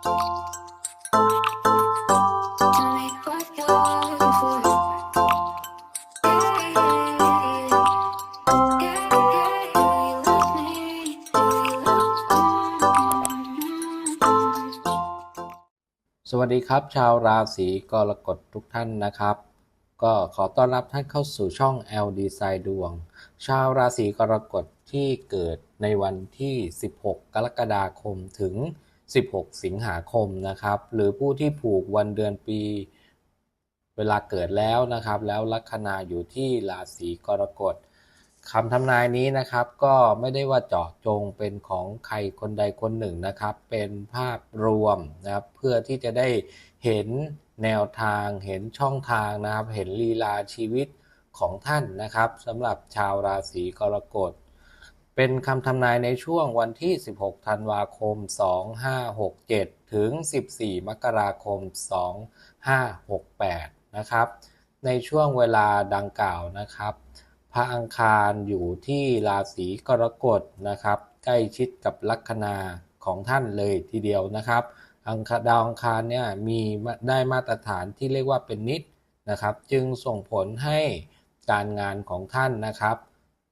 สวัสดีครับ ชาวราศีกรกฎทุกท่านนะครับ ก็ขอต้อนรับท่านเข้าสู่ช่อง L Design ดวง ชาวราศีกรกฎที่เกิดในวันที่ 16 กรกฎาคมถึง 16 สิงหาคมนะครับ หรือผู้ที่ผูกวันเดือนปีเวลาเกิดแล้วนะครับ แล้วลัคนาอยู่ที่ราศีกรกฎคำทำนายนี้นะครับก็ไม่ได้ว่าเจาะจงเป็นของใครคนใดคนหนึ่งนะครับ เป็นภาพรวมนะครับ เพื่อที่จะได้เห็นแนวทางเห็นช่องทางนะครับ เห็นลีลาชีวิตของท่านนะครับสำหรับชาวราศีกรกฎ เป็นคำทำนายในช่วงวันที่ 16 ธันวาคม 2567 ถึง 14 มกราคม 2568 นะครับ ในช่วงเวลาดังกล่าวนะครับ พระอังคารอยู่ที่ราศีกรกฎนะครับ ใกล้ชิดกับลัคนาของท่านเลยทีเดียวนะครับ อังคารดาวอังคารเนี่ยมีได้มาตรฐานที่เรียกว่าเป็นนิดนะครับ จึงส่งผลให้การงานของท่านนะครับ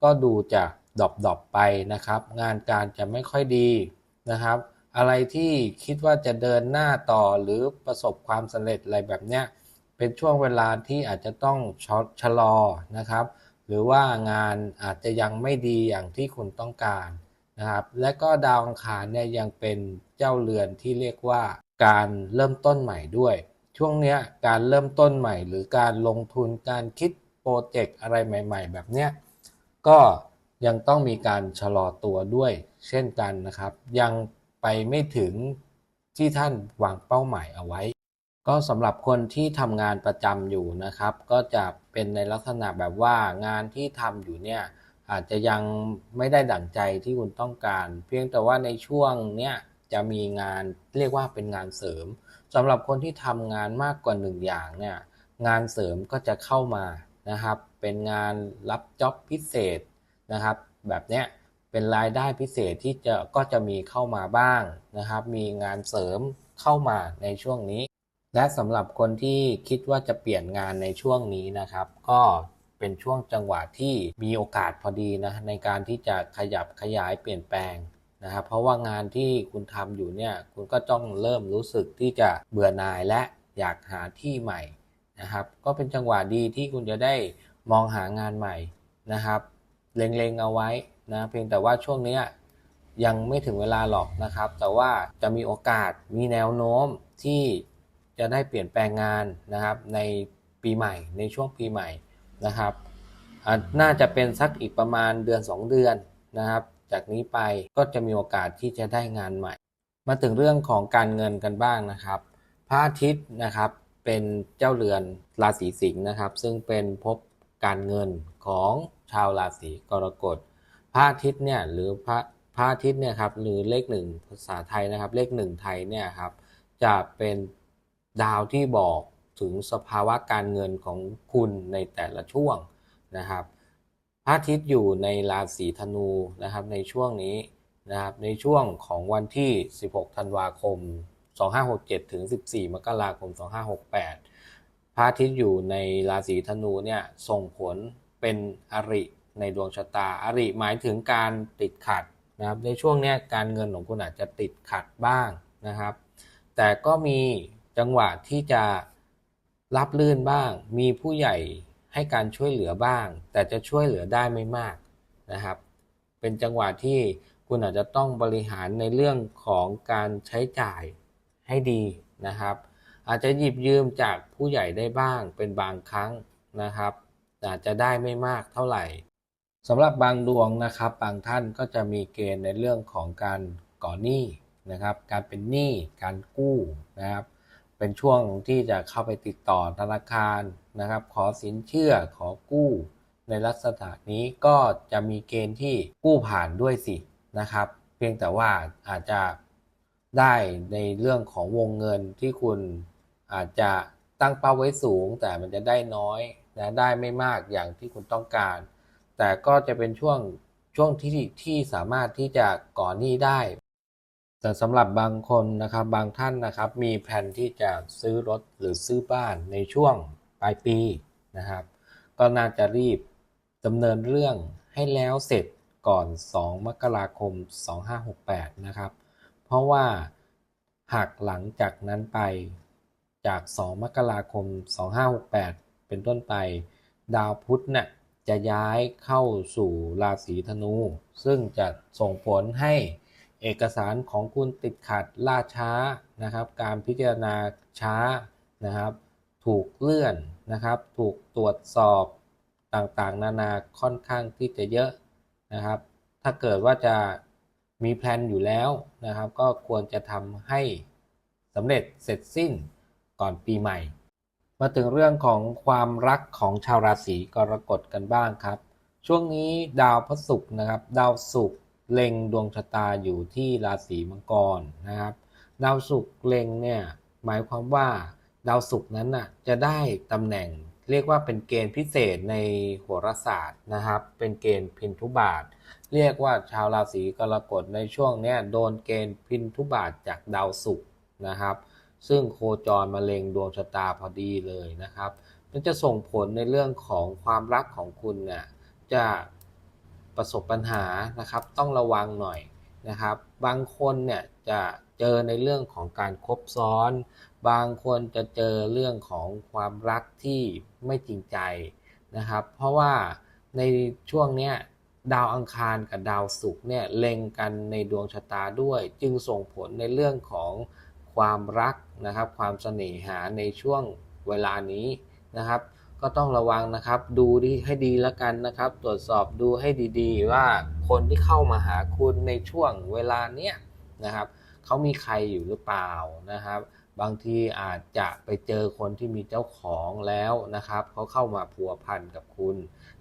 ก็ดูจะ ดรอปๆไปนะครับ งานการจะไม่ค่อยดีนะครับ อะไรที่คิดว่าจะเดินหน้าต่อหรือประสบความสำเร็จอะไรแบบเนี้ยเป็นช่วงเวลาที่อาจจะต้องชะชะลอนะครับ หรือว่างานอาจจะยังไม่ดีอย่างที่คุณต้องการนะครับ และก็ดาวอังคารเนี่ยยังเป็นเจ้าเรือนที่เรียกว่าการเริ่มต้นใหม่ด้วย ช่วงเนี้ยการเริ่มต้นใหม่ หรือการลงทุนการคิดโปรเจกต์อะไรใหม่ ๆ แบบเนี้ยก็ ยังต้องมีการชะลอตัวด้วยเช่นกันนะครับ ยังไปไม่ถึงที่ท่านวางเป้าหมายเอาไว้ ก็สำหรับคนที่ทำงานประจำอยู่นะครับ ก็จะเป็นในลักษณะแบบว่างานที่ทำอยู่เนี่ยอาจจะยังไม่ได้ดั่งใจที่คุณต้องการ เพียงแต่ว่าในช่วงเนี้ยจะมีงานเรียกว่าเป็นงานเสริมสำหรับคนที่ทำงานมากกว่าหนึ่งอย่างเนี่ยงานเสริมก็จะเข้ามานะครับ เป็นงานรับจ็อบพิเศษ นะครับ แบบเนี้ยเป็นรายได้พิเศษที่จะก็จะมีเข้ามาบ้างนะครับ มีงานเสริมเข้ามาในช่วงนี้ และสำหรับคนที่คิดว่าจะเปลี่ยนงานในช่วงนี้นะครับ ก็เป็นช่วงจังหวะที่มีโอกาสพอดีนะในการที่จะขยับขยายเปลี่ยนแปลงนะครับ เพราะว่างานที่คุณทำอยู่เนี่ยคุณก็ต้องเริ่มรู้สึกที่จะเบื่อหน่ายและอยากหาที่ใหม่นะครับ ก็เป็นจังหวะดีที่คุณจะได้มองหางานใหม่นะครับ เล็งๆเอาไว้นะเพียงแต่ว่าช่วงนี้ยังไม่ถึงเวลาหรอกนะครับ แต่ว่าจะมีโอกาสมีแนวโน้มที่จะได้เปลี่ยนแปลงงานนะครับในปีใหม่ในช่วงปีใหม่นะครับน่าจะเป็นสักอีกประมาณเดือน 2 เดือนนะครับ จากนี้ไปก็จะมีโอกาสที่จะได้งานใหม่ มาถึงเรื่องของการเงินกันบ้างนะครับ พระอาทิตย์นะครับเป็นเจ้าเรือนราศีสิงห์นะครับ ซึ่งเป็นภพการเงินของ ชาวราศีกรกฎพระอาทิตย์เนี่ยหรือพระพระอาทิตย์เนี่ยครับหรือเลขหนึ่งภาษาไทยนะครับ เลขหนึ่งไทยเนี่ยครับจะเป็นดาวที่บอกถึงสภาวะการเงินของคุณในแต่ละช่วงนะครับพระอาทิตย์อยู่ในราศีธนูนะครับในช่วงนี้นะครับในช่วงของวันที่ 16 ธันวาคม 2567 ถึง 14 มกราคม 2568 พระอาทิตย์อยู่ในราศีธนูเนี่ยส่งผล เป็นอริในดวงชะตาอริหมายถึงการติดขัดนะครับในช่วงนี้การเงินของคุณอาจจะติดขัดบ้างนะครับ แต่ก็มีจังหวะที่จะรับลื่นบ้าง มีผู้ใหญ่ให้การช่วยเหลือบ้าง แต่จะช่วยเหลือได้ไม่มากนะครับ เป็นจังหวะที่คุณอาจจะต้องบริหารในเรื่องของการใช้จ่ายให้ดีนะครับ อาจจะหยิบยืมจากผู้ใหญ่ได้บ้างเป็นบางครั้งนะครับ อาจจะได้ไม่มากเท่าไหร่สำหรับบางดวงนะครับ บางท่านก็จะมีเกณฑ์ในเรื่องของการก่อหนี้นะครับ การเป็นหนี้การกู้นะครับ เป็นช่วงที่จะเข้าไปติดต่อธนาคารนะครับ ขอสินเชื่อขอกู้ในลักษณะนี้ก็จะมีเกณฑ์ที่กู้ผ่านด้วยสินะครับ เพียงแต่ว่าอาจจะได้ในเรื่องของวงเงินที่คุณอาจจะตั้งเป้าไว้สูง แต่มันจะได้น้อย นะได้ไม่มากอย่างที่คุณต้องการ แต่ก็จะเป็นช่วงช่วงที่ที่สามารถที่จะก่อนหนี้ได้ แต่สำหรับบางคนนะครับบางท่านนะครับ มีแผนที่จะซื้อรถหรือซื้อบ้านในช่วงปลายปีนะครับ ก็น่าจะรีบดำเนินเรื่องให้แล้วเสร็จก่อน 2 มกราคม 2568 นะครับ เพราะว่าหากหลังจากนั้นไปจาก 2 มกราคม 2568 เป็นต้นไป ดาวพุธเนี่ยจะย้ายเข้าสู่ราศีธนู ซึ่งจะส่งผลให้เอกสารของคุณติดขัดล่าช้านะครับ การพิจารณาช้านะครับ ถูกเลื่อนนะครับ ถูกตรวจสอบต่างๆ นานาค่อนข้างที่จะเยอะนะครับ ถ้าเกิดว่าจะมีแพลนอยู่แล้วนะครับ ก็ควรจะทำให้สำเร็จเสร็จสิ้นก่อนปีใหม่ มาถึงเรื่องของความรักของชาวราศีกรกฎกันบ้างครับ ช่วงนี้ดาวพระศุกร์นะครับ ดาวศุกร์เล็งดวงชะตาอยู่ที่ราศีมังกรนะครับ ดาวศุกร์เล็งเนี่ยหมายความว่าดาวศุกร์นั้นน่ะจะได้ตำแหน่งเรียกว่าเป็นเกณฑ์พิเศษในโหราศาสตร์นะครับ เป็นเกณฑ์พินทุบาท เรียกว่าชาวราศีกรกฎในช่วงเนี้ยโดนเกณฑ์พินทุบาทจากดาวศุกร์นะครับ ซึ่งโคจรมาเล็งดวงชะตาพอดีเลยนะครับ มันจะส่งผลในเรื่องของความรักของคุณเนี่ยจะประสบปัญหานะครับ ต้องระวังหน่อยนะครับ บางคนเนี่ยจะเจอในเรื่องของการคบซ้อน บางคนจะเจอเรื่องของความรักที่ไม่จริงใจนะครับ เพราะว่าในช่วงเนี้ยดาวอังคารกับดาวศุกร์เนี่ยเล็งกันในดวงชะตาด้วย จึงส่งผลในเรื่องของ ความรักนะครับ ความเสน่หาในช่วงเวลานี้นะครับ ก็ต้องระวังนะครับ ดูดีให้ดีแล้วกันนะครับ ตรวจสอบดูให้ดีๆ ว่าคนที่เข้ามาหาคุณในช่วงเวลาเนี้ยนะครับเขามีใครอยู่หรือเปล่านะครับ บางทีอาจจะไปเจอคนที่มีเจ้าของแล้วนะครับเขาเข้ามาพัวพันกับคุณ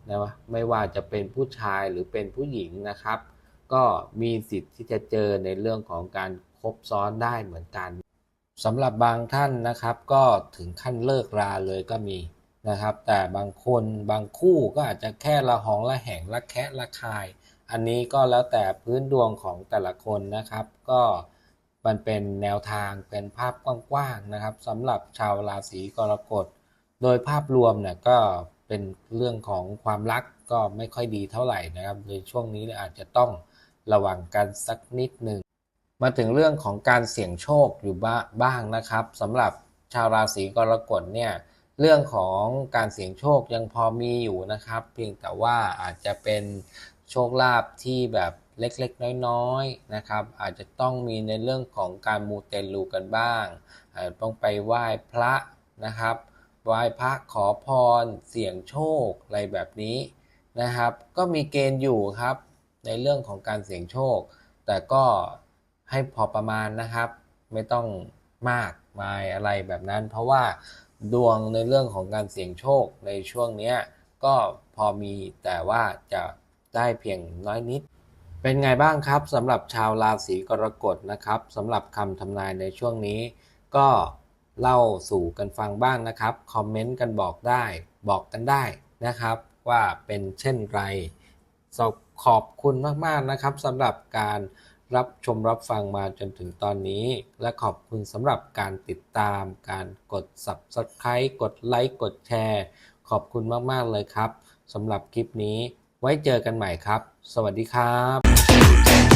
นะไม่ว่าจะเป็นผู้ชายหรือเป็นผู้หญิงนะครับ ก็มีสิทธิ์ที่จะเจอในเรื่องของการคบซ้อนได้เหมือนกัน สำหรับบางท่านนะครับก็ถึงขั้นเลิกราเลยก็มีนะครับ แต่บางคนบางคู่ก็อาจจะแค่ละหองละแหงละแคะละคาย อันนี้ก็แล้วแต่พื้นดวงของแต่ละคนนะครับ ก็มันเป็นแนวทางเป็นภาพกว้างๆนะครับสำหรับชาวราศีกรกฎ โดยภาพรวมเนี่ยก็เป็นเรื่องของความรักก็ไม่ค่อยดีเท่าไหร่นะครับในช่วงนี้อาจจะต้องระวังกันสักนิดหนึ่ง มาถึงเรื่องของการเสี่ยงโชคอยู่บ้างนะครับสำหรับชาวราศีกรกฎเนี่ยเรื่องของการเสี่ยงโชคยังพอมีอยู่นะครับ เพียงแต่ว่าอาจจะเป็นโชคลาภที่แบบเล็กๆ น้อยๆนะครับ อาจจะต้องมีในเรื่องของการมูเตลูกันบ้างอาจจะต้องไปไหว้พระนะครับไหว้พระขอพร เสี่ยงโชคอะไรแบบนี้นะครับ ก็มีเกณฑ์อยู่ครับในเรื่องของการเสี่ยงโชค แต่ก็ ให้พอประมาณนะครับ ไม่ต้องมากมายอะไรแบบนั้น เพราะว่าดวงในเรื่องของการเสี่ยงโชคในช่วงนี้ก็พอมีแต่ว่าจะได้เพียงน้อยนิด เป็นไงบ้างครับสำหรับชาวราศีกรกฎนะครับสำหรับคำทำนายในช่วงนี้ ก็เล่าสู่กันฟังบ้างนะครับคอมเมนต์กันบอกได้ บอกกันได้นะครับ ว่าเป็นเช่นไรขอบคุณมากๆนะครับสำหรับการ รับชมรับฟังมาจนถึงตอนนี้ และขอบคุณสำหรับการติดตาม การกด Subscribe กดไลค์กดแชร์ขอบคุณมาก ๆ เลยครับสำหรับคลิปนี้ไว้เจอกันใหม่ครับ สวัสดีครับ